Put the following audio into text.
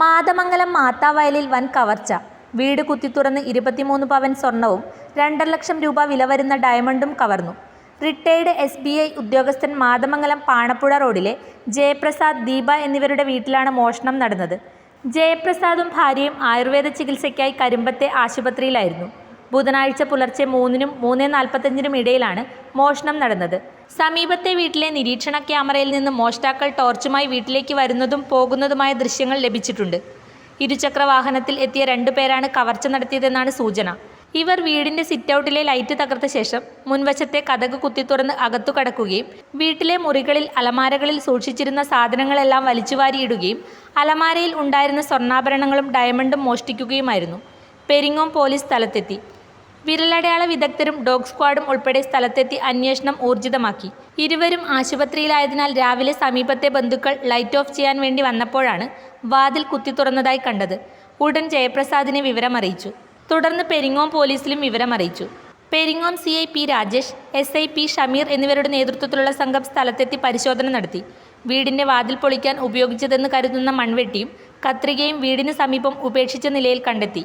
മാതമംഗലം മാത്താവയലിൽ വൻ കവർച്ച. വീട് കുത്തിത്തുറന്ന് ഇരുപത്തിമൂന്ന് പവൻ സ്വർണവും രണ്ടര ലക്ഷം രൂപ വില വരുന്ന ഡയമണ്ടും കവർന്നു. റിട്ടയർഡ് എസ് ബി ഐ ഉദ്യോഗസ്ഥൻ മാതമംഗലം പാണപ്പുഴ റോഡിലെ ജയപ്രസാദ് ദീപ എന്നിവരുടെ വീട്ടിലാണ് മോഷണം നടന്നത്. ജയപ്രസാദും ഭാര്യയും ആയുർവേദ ചികിത്സയ്ക്കായി കരിമ്പത്തെ ആശുപത്രിയിലായിരുന്നു. ബുധനാഴ്ച പുലർച്ചെ മൂന്നിനും മൂന്ന് നാൽപ്പത്തഞ്ചിനും ഇടയിലാണ് മോഷണം നടന്നത്. സമീപത്തെ വീട്ടിലെ നിരീക്ഷണ ക്യാമറയിൽ നിന്ന് മോഷ്ടാക്കൾ ടോർച്ചുമായി വീട്ടിലേക്ക് വരുന്നതും പോകുന്നതുമായ ദൃശ്യങ്ങൾ ലഭിച്ചിട്ടുണ്ട്. ഇരുചക്ര വാഹനത്തിൽ എത്തിയ രണ്ടുപേരാണ് കവർച്ച നടത്തിയതെന്നാണ് സൂചന. ഇവർ വീടിന്റെ സിറ്റൗട്ടിലെ ലൈറ്റ് തകർത്ത ശേഷം മുൻവശത്തെ കഥക് കുത്തി തുറന്ന് അകത്തു കടക്കുകയും വീട്ടിലെ മുറികളിൽ അലമാരകളിൽ സൂക്ഷിച്ചിരുന്ന സാധനങ്ങളെല്ലാം വലിച്ചുവാരിയിടുകയും അലമാരയിൽ ഉണ്ടായിരുന്ന സ്വർണാഭരണങ്ങളും ഡയമണ്ടും മോഷ്ടിക്കുകയുമായിരുന്നു. പെരിങ്ങോം പോലീസ് സ്ഥലത്തെത്തി. വിരലടയാള വിദഗ്ധരും ഡോഗ് സ്ക്വാഡും ഉൾപ്പെടെ സ്ഥലത്തെത്തി അന്വേഷണം ഊർജിതമാക്കി. ഇരുവരും ആശുപത്രിയിലായതിനാൽ രാവിലെ സമീപത്തെ ബന്ധുക്കൾ ലൈറ്റ് ഓഫ് ചെയ്യാൻ വേണ്ടി വന്നപ്പോഴാണ് വാതിൽ കുത്തി തുറന്നതായി കണ്ടത്. ഉടൻ ജയപ്രസാദിനെ വിവരമറിയിച്ചു. തുടർന്ന് പെരിങ്ങോം പോലീസിലും വിവരമറിയിച്ചു. Peringome C I P Rajesh S I P Shameer എന്നിവരുടെ നേതൃത്വത്തിലുള്ള സംഘം സ്ഥലത്തെത്തി പരിശോധന നടത്തി. വീടിന്റെ വാതിൽ പൊളിക്കാൻ ഉപയോഗിച്ചതെന്ന് കരുതുന്ന മൺവെട്ടിയും കത്രികയും വീടിന് സമീപം ഉപേക്ഷിച്ച നിലയിൽ കണ്ടെത്തി.